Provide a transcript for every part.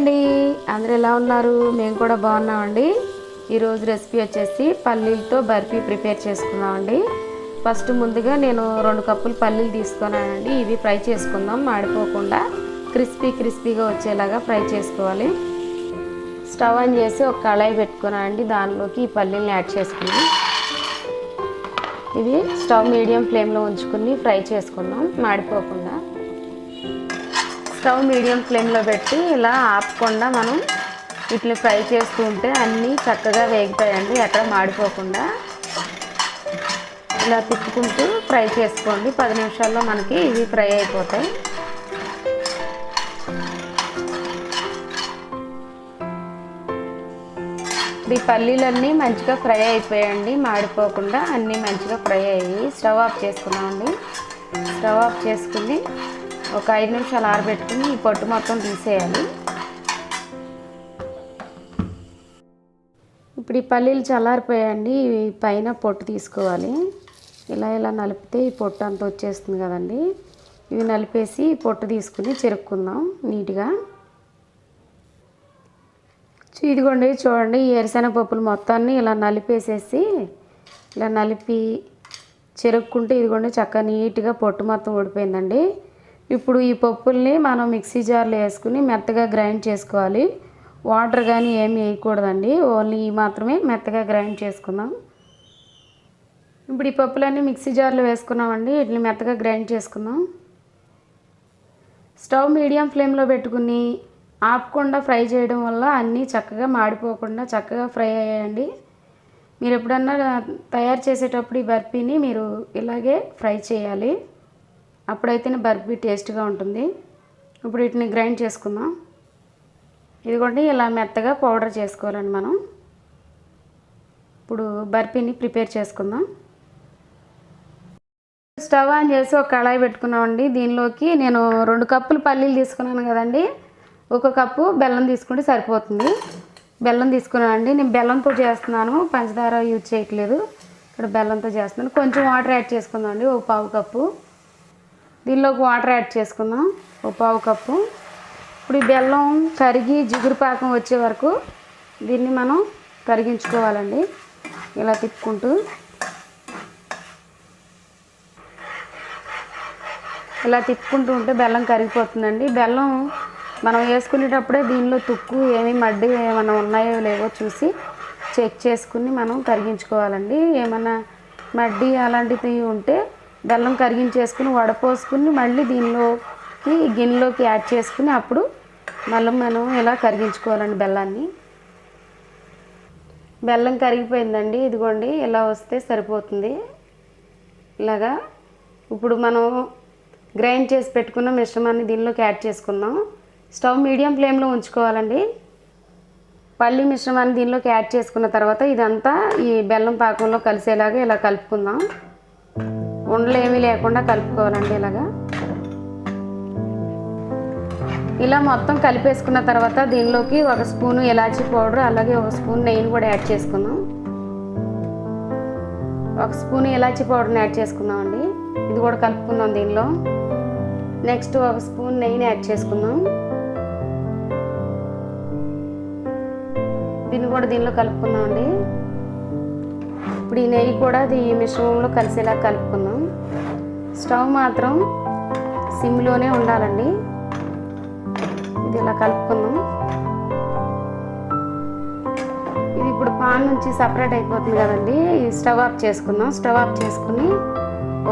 అండి. అందరూ ఎలా ఉన్నారు? మేము కూడా బాగున్నామండి. ఈరోజు రెసిపీ వచ్చేసి పల్లీలతో బర్ఫీ ప్రిపేర్ చేసుకున్నామండి ఫస్ట్ ముందుగా నేను రెండు కప్పులు పల్లీలు తీసుకున్నానండి. ఇవి ఫ్రై చేసుకుందాం. మాడిపోకుండా క్రిస్పీ క్రిస్పీగా వచ్చేలాగా ఫ్రై చేసుకోవాలి. స్టవ్ ఆన్ చేసి ఒక కళాయి పెట్టుకున్నానండి. దానిలోకి ఈ పల్లీలను యాడ్ చేసుకున్నాం ఇవి స్టవ్ మీడియం ఫ్లేమ్లో ఉంచుకుని ఫ్రై చేసుకుందాం. మాడిపోకుండా. స్టవ్ మీడియం ఫ్లేమ్లో పెట్టి ఇలా ఆపకుండా మనం వీటిని ఫ్రై చేస్తూ ఉంటే అన్నీ చక్కగా వేగుతాయండి ఎక్కడ మాడిపోకుండా. ఇలా తిప్పుకుంటూ ఫ్రై చేసుకోండి. పది నిమిషాల్లో మనకి ఇవి ఫ్రై అయిపోతాయి. ఈ పల్లీలన్నీ మంచిగా ఫ్రై అయిపోయాయండి మాడిపోకుండా అన్నీ మంచిగా ఫ్రై అయ్యి స్టవ్ ఆఫ్ చేసుకున్నామండి స్టవ్ ఆఫ్ చేసుకుని ఒక ఐదు నిమిషాలు ఆరబెట్టుకుని ఈ పొట్టు మొత్తం తీసేయాలి. ఇప్పుడు ఈ పల్లీలు చల్లారిపోయాయండి ఇవి పైన పొట్టు తీసుకోవాలి. ఇలా ఇలా నలిపితే ఈ పొట్టు అంత వచ్చేస్తుంది కదండి. ఇవి నలిపేసి పొట్టు తీసుకుని చెరుక్కుందాం నీట్గా. ఇదిగోండి చూడండి ఈ ఎరిసెనగ పప్పులు మొత్తాన్ని ఇలా నలిపేసేసి ఇలా నలిపి చెరుక్కుంటే ఇదిగోండి చక్కగా నీట్గా పొట్టు మొత్తం ఊడిపోయిందండి. ఇప్పుడు ఈ పప్పుల్ని మనం మిక్సీ జార్లో వేసుకుని మెత్తగా గ్రైండ్ చేసుకోవాలి. వాటర్ కానీ ఏమి వేయకూడదండి. ఓన్లీ ఈ మాత్రమే మెత్తగా గ్రైండ్ చేసుకుందాం. ఇప్పుడు ఈ పప్పులన్నీ మిక్సీ జార్లో వేసుకున్నామండి. వీటిని మెత్తగా గ్రైండ్ చేసుకుందాం. స్టవ్ మీడియం ఫ్లేమ్లో పెట్టుకుని ఆపకుండా ఫ్రై చేయడం వల్ల అన్నీ చక్కగా మాడిపోకుండా చక్కగా ఫ్రై అయ్యాయండి. మీరు ఎప్పుడన్నా తయారు చేసేటప్పుడు ఈ బర్ఫీని మీరు ఇలాగే ఫ్రై చేయాలి. అప్పుడైతేనే బర్ఫీ టేస్ట్గా ఉంటుంది. ఇప్పుడు వీటిని గ్రైండ్ చేసుకుందాం. ఇదిగోండి ఇలా మెత్తగా పౌడర్ చేసుకోవాలండి మనం. ఇప్పుడు బర్ఫీని ప్రిపేర్ చేసుకుందాం. స్టవ్ ఆన్ చేసి ఒక కళాయి పెట్టుకున్నామండి. దీనిలోకి నేను రెండు కప్పులు పల్లీలు తీసుకున్నాను కదండి. ఒక కప్పు బెల్లం తీసుకుంటే సరిపోతుంది. బెల్లం తీసుకున్నానండి. నేను బెల్లంతో చేస్తున్నాను. పంచదార యూజ్ చేయట్లేదు. ఇక్కడ బెల్లంతో చేస్తున్నాను. కొంచెం వాటర్ యాడ్ చేసుకుందాం అండి ఒక పావు కప్పు. దీనిలోకి వాటర్ యాడ్ చేసుకుందాం. ఒక పావు కప్పు. ఇప్పుడు ఈ బెల్లం కరిగి జిగురు పాకం వచ్చే వరకు దీన్ని మనం కరిగించుకోవాలండి. ఇలా తిప్పుకుంటూ. ఇలా తిప్పుకుంటూ ఉంటే బెల్లం కరిగిపోతుందండి. బెల్లం మనం వేసుకునేటప్పుడే దీనిలో తుక్కు ఏమి మడ్డి ఏమైనా ఉన్నాయో లేవో చూసి చెక్ చేసుకుని మనం కరిగించుకోవాలండి. ఏమైనా మడ్డి అలాంటివి ఉంటే బెల్లం కరిగించేసుకుని వడపోసుకుని మళ్ళీ దీనిలోకి గిన్నెలోకి యాడ్ చేసుకుని అప్పుడు మళ్ళీ మనం ఇలా కరిగించుకోవాలండి బెల్లాన్ని. బెల్లం కరిగిపోయిందండి. ఇదిగోండి ఇలా వస్తే సరిపోతుంది. ఇలాగా ఇప్పుడు మనం గ్రైండ్ చేసి పెట్టుకున్న మిశ్రమాన్ని దీనిలోకి యాడ్ చేసుకుందాం. స్టవ్ మీడియం ఫ్లేమ్లో ఉంచుకోవాలండి. పల్లి మిశ్రమాన్ని దీనిలోకి యాడ్ చేసుకున్న తర్వాత ఇదంతా ఈ బెల్లం పాకంలో కలిసేలాగా ఇలా కలుపుకుందాం. ఉండలు ఏమీ లేకుండా కలుపుకోవాలండి ఇలాగా. ఇలా మొత్తం కలిపేసుకున్న తర్వాత దీనిలోకి ఒక స్పూను ఇలాచీ పౌడర్ అలాగే ఒక స్పూన్ నెయ్యిని కూడా యాడ్ చేసుకుందాం. ఒక స్పూన్ ఇలాచీ పౌడర్ని యాడ్ చేసుకుందాం అండి ఇది కూడా కలుపుకుందాం దీనిలో. నెక్స్ట్ ఒక స్పూన్ నెయ్యిని యాడ్ చేసుకుందాం. దీన్ని కూడా దీనిలో కలుపుకుందాం అండి ఇప్పుడు ఈ నెయ్యి కూడా ఈ మిశ్రమంలో కలిసేలా కలుపుకుందాం. స్టవ్ మాత్రం సిమ్లోనే ఉండాలండి. ఇది ఇలా కలుపుకుందాం. ఇది ఇప్పుడు పాన్ నుంచి సపరేట్ అయిపోతుంది కదండి. స్టవ్ ఆఫ్ చేసుకుందాం. స్టవ్ ఆఫ్ చేసుకుని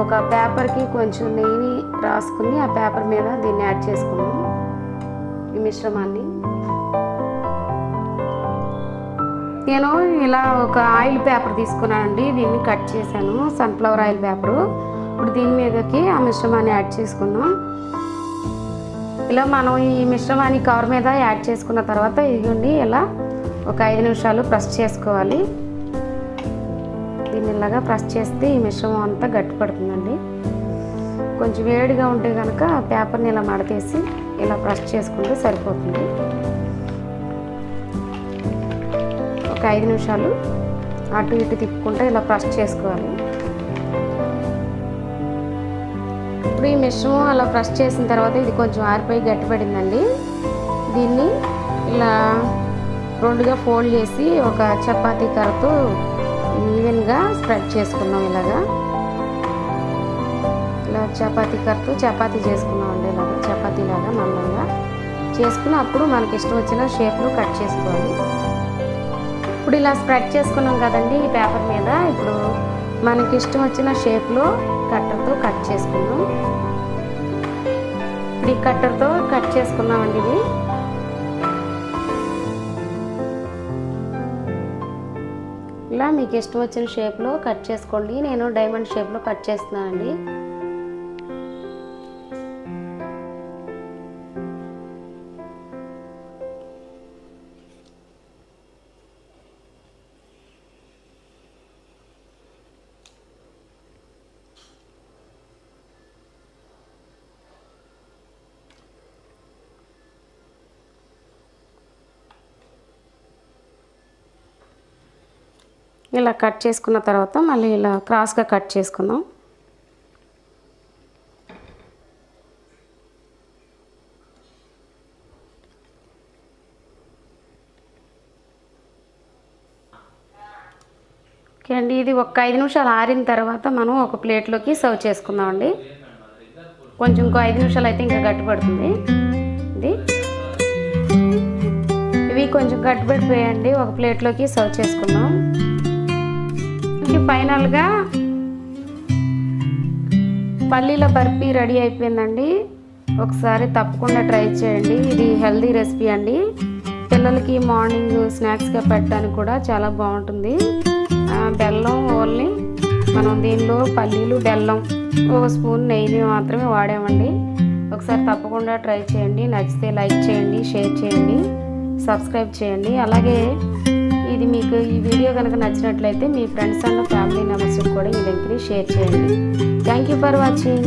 ఒక పేపర్కి కొంచెం నెయ్యిని రాసుకుని ఆ పేపర్ మీద దీన్ని యాడ్ చేసుకుందాం. ఈ మిశ్రమాన్ని. నేను ఇలా ఒక ఆయిల్ పేపర్ తీసుకున్నానండి. దీన్ని కట్ చేశాను. Sunflower oil paper. ఇప్పుడు దీని మీదకి ఆ మిశ్రమాన్ని యాడ్ చేసుకుందాం. ఇలా మనం ఈ మిశ్రమాన్ని కవర్ మీద యాడ్ చేసుకున్న తర్వాత ఇదిగోండి ఇలా ఒక ఐదు నిమిషాలు ప్రెస్ చేసుకోవాలి. దీన్ని ఇలాగా ప్రెస్ చేస్తే ఈ మిశ్రమం అంతా గట్టిపడుతుందండి కొంచెం వేడిగా ఉంటే కనుక పేపర్ని ఇలా మడతేసి ఇలా ప్రెస్ చేసుకుంటే సరిపోతుంది. ఒక ఐదు నిమిషాలు అటు ఇటు తిప్పుకుంటే ఇలా ప్రెస్ చేసుకోవాలి. ఇప్పుడు ఈ మిశ్రమం అలా ప్రెస్ చేసిన తర్వాత ఇది కొంచెం ఆరిపోయి గట్టిపడిందండి. దీన్ని ఇలా రెండుగా ఫోల్డ్ చేసి ఒక చపాతీ కర్రతో ఈవెన్గా స్ప్రెడ్ చేసుకున్నాం ఇలాగా. ఇలా చపాతీ కర్రతో చపాతీ చేసుకున్నాం అండి ఇలాగా చపాతీ లాగా మందంగా. చేసుకుని అప్పుడు మనకి ఇష్టం వచ్చిన షేప్లో కట్ చేసుకోవాలి. ఇప్పుడు ఇలా స్ప్రెడ్ చేసుకున్నాం కదండి ఈ పేపర్ మీద ఇప్పుడు మనకి ఇష్టం వచ్చిన షేప్లో కట్టర్తో కట్ చేసుకున్నాం ఇప్పుడు ఈ కట్టర్తో కట్ చేసుకున్నామండి ఇది. ఇలా మీకు ఇష్టం వచ్చిన షేప్లో కట్ చేసుకోండి. నేను డైమండ్ షేప్లో కట్ చేస్తున్నానండి. ఇలా కట్ చేసుకున్న తర్వాత మళ్ళీ ఇలా క్రాస్గా కట్ చేసుకుందాం. ఓకే అండి ఇది ఒక ఐదు నిమిషాలు ఆరిన తర్వాత మనం ఒక ప్లేట్లోకి సర్వ్ చేసుకుందామండి. కొంచెం ఇంకో ఐదు నిమిషాలు అయితే ఇంకా గట్టిపడుతుంది ఇది. ఇవి కొంచెం గట్టిపడిపోయండి ఒక ప్లేట్లోకి సర్వ్ చేసుకుందాం. ఇది ఫైనల్గా పల్లీల బర్ఫీ రెడీ అయిపోయిందండి. ఒకసారి తప్పకుండా ట్రై చేయండి. ఇది హెల్దీ రెసిపీ అండి. పిల్లలకి మార్నింగ్ స్నాక్స్గా పెట్టడానికి కూడా చాలా బాగుంటుంది. బెల్లం ఓన్లీ మనం దీనిలో పల్లీలు బెల్లం ఒక స్పూన్ నెయ్యి మాత్రమే వాడామండి. ఒకసారి తప్పకుండా ట్రై చేయండి. నచ్చితే లైక్ చేయండి షేర్ చేయండి సబ్స్క్రైబ్ చేయండి. అలాగే ఇది మీకు ఈ వీడియో కనుక నచ్చినట్లయితే మీ ఫ్రెండ్స్ అండ్ ఫ్యామిలీ మెంబర్స్కి కూడా ఈ లింక్ని షేర్ చేయండి. Thank you for watching.